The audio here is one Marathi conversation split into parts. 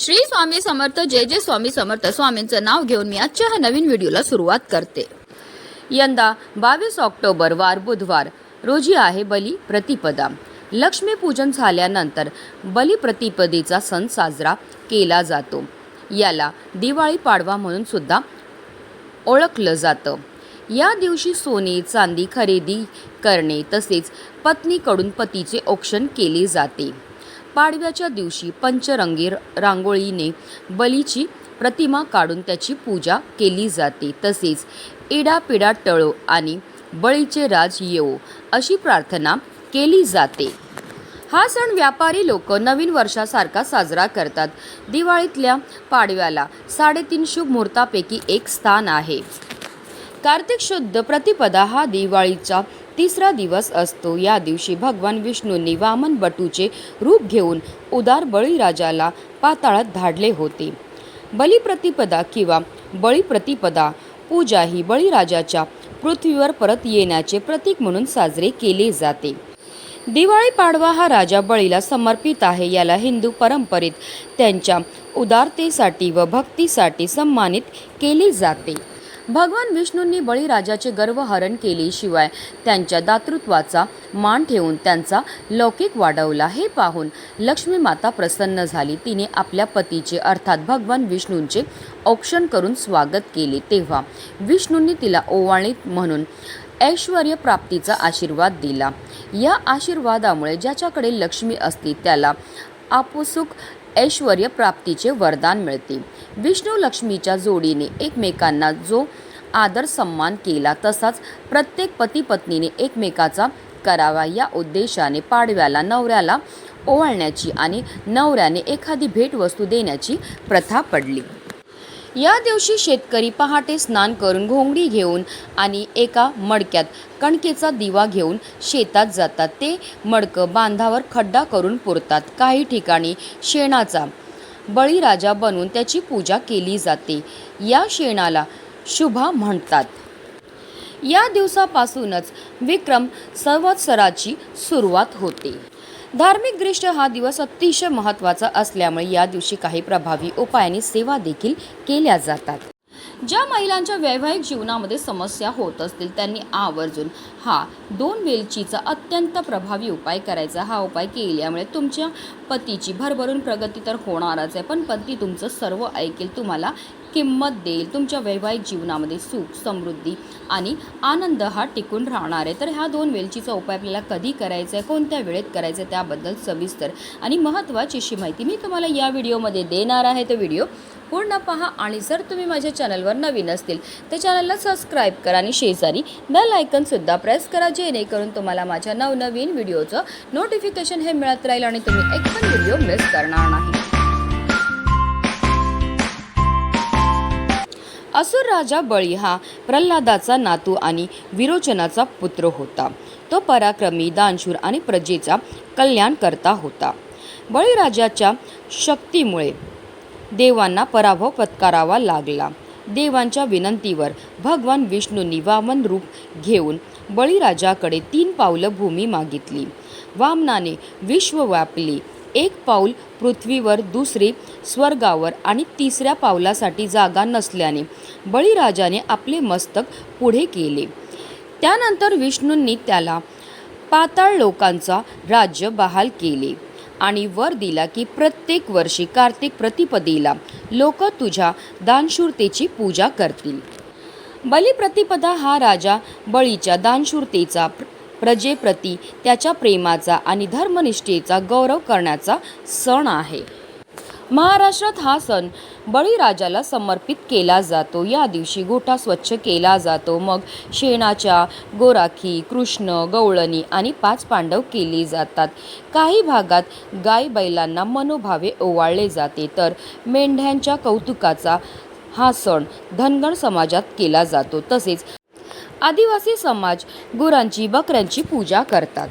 श्री स्वामी समर्थ जय जय स्वामी समर्थ. स्वामींचं नाव घेऊन मी आजच्या ह्या नवीन व्हिडिओला सुरुवात करते. यंदा बावीस ऑक्टोबर वार बुधवार. रोजी आहे बली प्रतिपदा. लक्ष्मीपूजन झाल्यानंतर बलिप्रतिपदेचा सण साजरा केला जातो. याला दिवाळी पाडवा म्हणून सुद्धा ओळखलं जातं. या दिवशी सोने चांदी खरेदी करणे तसेच पत्नीकडून पतीचे औक्षण केले जाते. पाडव्याच्या दिवशी पंचरंगी रांगोळीने बलीची प्रतिमा काढून त्याची पूजा केली जाते. तसेच इडापिडा टळो आणि बळीचे राज येवो अशी प्रार्थना केली जाते. हा सण व्यापारी लोक नवीन वर्षासारखा साजरा करतात. दिवाळीतल्या पाडव्याला साडेतीन शुभ मुहूर्तापैकी एक स्थान आहे. कार्तिक शुद्ध प्रतिपदा हा दिवाळीचा तिसरा दिवस असतो. या दिवशी भगवान विष्णूंनी वामन बटूचे रूप घेऊन उदार बळीराजाला पाताळात धाडले होते. बलिप्रतिपदा किंवा बळीप्रतिपदा पूजा ही बळीराजाच्या पृथ्वीवर परत येण्याचे प्रतीक म्हणून साजरे केले जाते. दिवाळी पाडवा हा राजा बळीला समर्पित आहे. याला हिंदू परंपरेत त्यांच्या उदारतेसाठी व भक्तीसाठी सन्मानित केले जाते. भगवान विष्णूंनी बळीराजाचे गर्वहरण केले शिवाय त्यांच्या दातृत्वाचा मान ठेवून त्यांचा लौकिक वाढवला. हे पाहून लक्ष्मी माता प्रसन्न झाली. तिने आपल्या पतीचे अर्थात भगवान विष्णूंचे औक्षण करून स्वागत केले. तेव्हा विष्णूंनी तिला ओवाणीत म्हणून ऐश्वर प्राप्तीचा आशीर्वाद दिला. या आशीर्वादामुळे ज्याच्याकडे लक्ष्मी असते त्याला आपोसुक ऐश्वर प्राप्तीचे वरदान मिळते. विष्णू लक्ष्मीच्या जोडीने एकमेकांना जो आदर सन्मान केला तसाच प्रत्येक पती पत्नीने एकमेकाचा करावा या उद्देशाने पाडव्याला नवऱ्याला ओवाळण्याची आणि नवऱ्याने एखादी भेटवस्तू देण्याची प्रथा पडली. या दिवशी शेतकरी पहाटे स्नान करून घोंगडी घेऊन आणि एका मडक्यात कणकेचा दिवा घेऊन शेतात जातात. ते मडकं बांधावर खड्डा करून पुरतात. काही ठिकाणी शेणाचा बळीराजा बनवून त्याची पूजा केली जाते. या शेणाला शुभा म्हणतात. या दिवसापासूनच विक्रम संवत्सराची सुरुवात होते. धार्मिक दृष्ट्या हा दिवस अतिशय महत्त्वाचा असल्यामुळे या दिवशी काही प्रभावी उपायांनी सेवा देखील केल्या जातात. ज्या महिलांच्या वैवाहिक जीवनामध्ये समस्या होत असतील त्यांनी आवर्जून हा दोन वेलचीचा अत्यंत प्रभावी उपाय करायचा. हा उपाय केल्यामुळे तुमच्या पतीची भरभरून प्रगती तर होणारच आहे पण पती तुमचं सर्व ऐकेल तुम्हाला किंमत देईल. तुमच्या वैवाहिक जीवनामध्ये सुख समृद्धी आणि आनंद हा टिकून राहणार आहे. तर ह्या दोन वेलचीचा उपाय आपल्याला कधी करायचा आहे कोणत्या वेळेत करायचं आहे त्याबद्दल सविस्तर आणि महत्त्वाची अशी माहिती मी तुम्हाला या व्हिडिओमध्ये देणार आहे. तो व्हिडिओ पूर्ण पहा आणि जर तुम्ही माझ्या चॅनलवर नवीन असतील तर चॅनलला सबस्क्राईब करा आणि शेजारी बेल आयकनसुद्धा प्रेस करा जेणेकरून तुम्हाला माझ्या नवनवीन व्हिडिओचं नोटिफिकेशन हे मिळत राहील आणि तुम्ही एक पण व्हिडिओ मिस करणार नाही. असुर राजा बळी हा प्रल्हादाचा नातू आणि विरोचनाचा पुत्र होता. तो पराक्रमी दानशूर आणि प्रजेचा कल्याण करता होता. बळीराजाच्या शक्तीमुळे देवांना पराभव पत्करावा लागला. देवांच्या विनंतीवर भगवान विष्णूंनी वामन रूप घेऊन बळीराजाकडे तीन पावलं भूमी मागितली. वामनाने विश्व व्यापली एक पाऊल पृथ्वीवर दुसरे स्वर्गावर आणि तिसऱ्या पावलासाठी जागा नसल्याने बळीराजाने आपले मस्तक पुढे केले. त्यानंतर विष्णूंनी त्याला पाताळ लोकांचा राज्य बहाल केले आणि वर दिला की प्रत्येक वर्षी कार्तिक प्रतिपदेला लोक तुझ्या दानशूरतेची पूजा करतील. बलिप्रतिपदा हा राजा बळीच्या दानशूरतेचा प्र- प्रजेप्रती त्याच्या प्रेमाचा आणि धर्मनिष्ठेचा गौरव करण्याचा सण आहे. महाराष्ट्रात हा सण बळीराजाला समर्पित केला जातो. या दिवशी गोठा स्वच्छ केला जातो. मग शेणाच्या गोराखी कृष्ण गवळणी आणि पाच पांडव केली जातात. काही भागात गाय बैलांना मनोभावे ओवाळले जाते. तर मेंढ्यांच्या कौतुकाचा हा सण धनगण समाजात केला जातो. तसेच आदिवासी समाज गुरांची बकऱ्यांची पूजा करतात.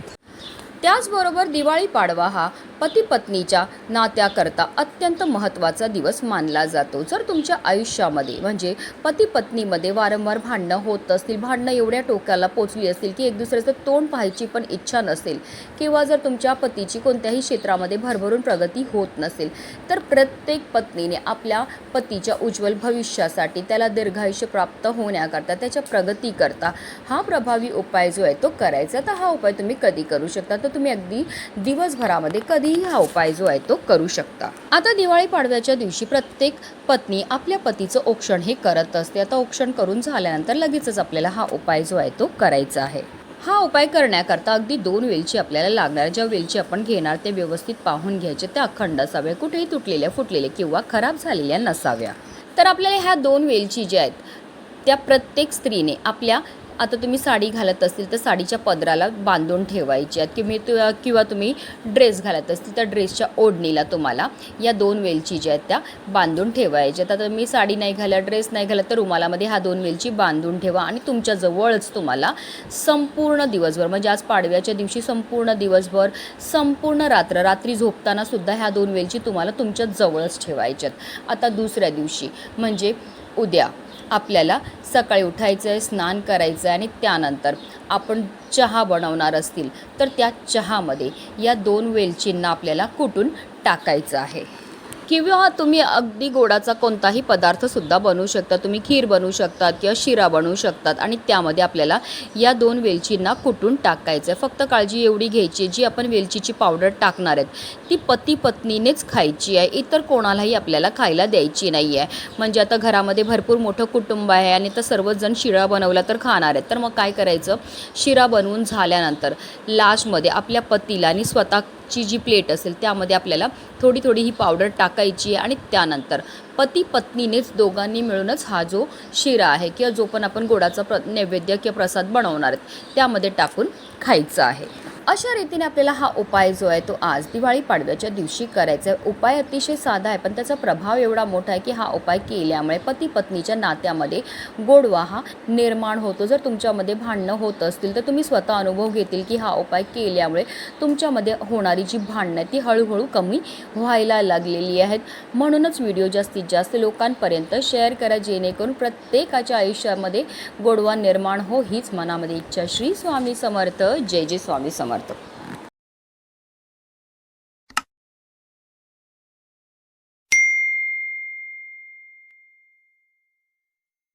त्याचबरोबर दिवाळी पाडवा हा पती पत्नीच्या नात्याकरता अत्यंत महत्त्वाचा दिवस मानला जातो. जर तुमच्या आयुष्यामध्ये म्हणजे पती पत्नीमध्ये वारंवार भांडणं होत असतील भांडणं एवढ्या टोक्याला पोचली असतील की एक दुसऱ्याचं तोंड पाहायची पण इच्छा नसेल किंवा जर तुमच्या पतीची कोणत्याही क्षेत्रामध्ये भरभरून प्रगती होत नसेल तर प्रत्येक पत्नीने आपल्या पतीच्या उज्ज्वल भविष्यासाठी त्याला दीर्घायुष्य प्राप्त होण्याकरता त्याच्या प्रगतीकरता हा प्रभावी उपाय जो आहे तो करायचा. तर हा उपाय तुम्ही कधी करू शकता? तर तुम्ही अगदी दिवसभरामध्ये कधीही हा उपाय जो आहे तो करू शकता. आता दिवाळी पाडव्याच्या दिवशी प्रत्येक पत्नी आपल्या पतीचं औक्षण हे करत असते. आता औक्षण करून झाल्यानंतर लगेचच आपल्याला हा उपाय जो आहे तो करायचा आहे. हा उपाय करण्याकरता अगदी दोन वेलची आपल्याला लागणार ज्या वेलची आपण घेणार ते व्यवस्थित पाहून घ्यायचे त्या अखंड असाव्या. कुठेही तुटलेल्या फुटलेल्या किंवा खराब झालेल्या नसाव्या. तर आपल्याला ह्या दोन वेलची ज्या आहेत त्या प्रत्येक स्त्रीने आपल्या आता तुम्ही साडी घालत असतील तर साडीच्या पदराला बांधून ठेवायची आहेत. किंवा तु- किंवा तुम्ही ड्रेस घालत असतील तर ड्रेसच्या ओढणीला तुम्हाला या दोन वेलची ज्या आहेत त्या बांधून ठेवायच्या आहेत. आता तुम्ही साडी नाही घाला ड्रेस नाही घाला तर रुमालामध्ये ह्या दोन वेलची बांधून ठेवा आणि तुमच्या जवळच तुम्हाला संपूर्ण दिवसभर म्हणजे आज पाडव्याच्या दिवशी संपूर्ण दिवसभर संपूर्ण रात्र रात्री झोपताना सुद्धा ह्या दोन वेलची तुम्हाला तुमच्या जवळच ठेवायच्यात आता दुसऱ्या दिवशी म्हणजे उद्या. आपल्याला सकाळी उठायचं आहे स्नान करायचं आहे आणि त्यानंतर आपण चहा बनवणार असतील तर त्या चहामध्ये या दोन वेलचींना आपल्याला कुटून टाकायचं आहे? किंवा तुम्ही अगदी गोडाचा कोणताही पदार्थसुद्धा बनवू शकता. तुम्ही खीर बनवू शकतात किंवा शिरा बनवू शकतात आणि त्यामध्ये आपल्याला या दोन वेलचींना कुटून टाकायचं आहे फक्त काळजी एवढी घ्यायची आहे, जी आपण वेलचीची पावडर टाकणार आहेत ती पती पत्नीनेच खायची आहे. इतर कोणालाही आपल्याला खायला द्यायची नाही आहे म्हणजे आता घरामध्ये भरपूर मोठं कुटुंब आहे आणि तर सर्वजण शिरा बनवला तर खाणार आहेत. तर मग काय करायचं? शिरा बनवून झाल्यानंतर लास्टमध्ये आपल्या पतीला आणि स्वतः ची जी प्लेट असेल त्यामध्ये आपल्याला थोडी थोडी ही पावडर टाकायची आहे आणि त्यानंतर पती पत्नीनेच दोघांनी मिळूनच हा जो शिरा आहे किंवा जो पण आपण गोडाचा प्र नैवेद्य किंवा प्रसाद बनवणार आहेत त्यामध्ये टाकून खायचं आहे. अशा रीतीने आपल्याला हा उपाय जो आहे तो आज दिवाळी पाडव्याच्या दिवशी करायचा आहे. उपाय अतिशय साधा आहे पण त्याचा प्रभाव एवढा मोठा आहे की हा उपाय केल्यामुळे पती पत्नीच्या नात्यामध्ये गोडवा हा निर्माण होतो. जर तुमच्यामध्ये भांडणं होत असतील तर तुम्ही स्वतः अनुभव घेतील की हा उपाय केल्यामुळे तुमच्यामध्ये होणारी जी भांडणं आहे ती हळूहळू कमी व्हायला लागलेली आहेत. म्हणूनच व्हिडिओ जास्तीत जास्त लोकांपर्यंत शेअर करा जेणेकरून प्रत्येकाच्या आयुष्यामध्ये गोडवा निर्माण हो हीच मनामध्ये इच्छा. श्री स्वामी समर्थ. जय जय स्वामी समर्थ. варто.